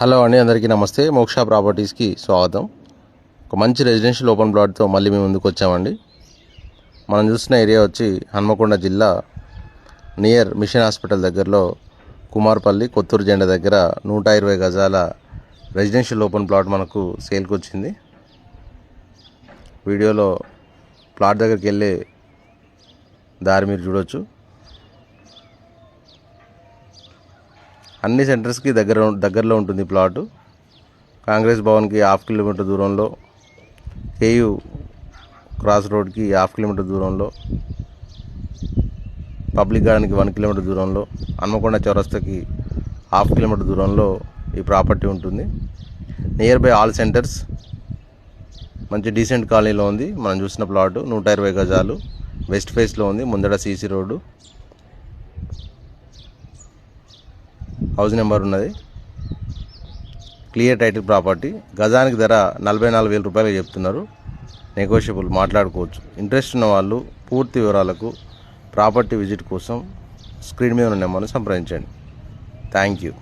Hello అండి అందరికీ నమస్తే. మోక్ష ప్రాపర్టీస్కి స్వాగతం. ఒక మంచి రెసిడెన్షియల్ ఓపెన్ ప్లాట్తో మళ్ళీ మేము ముందుకు వచ్చామండి. మనం చూసిన ఏరియా వచ్చి హన్మకొండ జిల్లా నియర్ మిషన్ హాస్పిటల్ దగ్గరలో కుమార్పల్లి కొత్తూరు జెండా దగ్గర నూట ఇరవై గజాల రెసిడెన్షియల్ ఓపెన్ ప్లాట్ మనకు సేల్కి వచ్చింది. వీడియోలో ప్లాట్ దగ్గరికి వెళ్ళే దారి మీరు చూడొచ్చు. అన్ని సెంటర్స్కి దగ్గర దగ్గరలో ఉంటుంది ప్లాట్. కాంగ్రెస్ భవన్కి హాఫ్ కిలోమీటర్ దూరంలో కేయు క్రాస్ రోడ్కి హాఫ్ కిలోమీటర్ దూరంలో పబ్లిక్ గార్డెన్కి వన్ కిలోమీటర్ దూరంలో హన్మకొండ చౌరస్తాకి హాఫ్ కిలోమీటర్ దూరంలో ఈ ప్రాపర్టీ ఉంటుంది. నియర్ బై ఆల్ సెంటర్స్ మంచి డీసెంట్ కాలనీలో ఉంది. మనం చూసిన ప్లాట్ నూట ఇరవై గజాలు వెస్ట్ ఫేస్లో ఉంది ముందడ సీసీ రోడ్డు. హౌస్ నెంబర్ ఉన్నది. Clear title property. గజానికి ధర నలభై నాలుగు వేల రూపాయలు చెప్తున్నారు. నెగోషియబుల్ మాట్లాడుకోవచ్చు. ఇంట్రెస్ట్ ఉన్న వాళ్ళు పూర్తి వివరాలకు ప్రాపర్టీ విజిట్ కోసం స్క్రీన్ మీద ఉన్న నెంబర్ను సంప్రదించండి. Thank you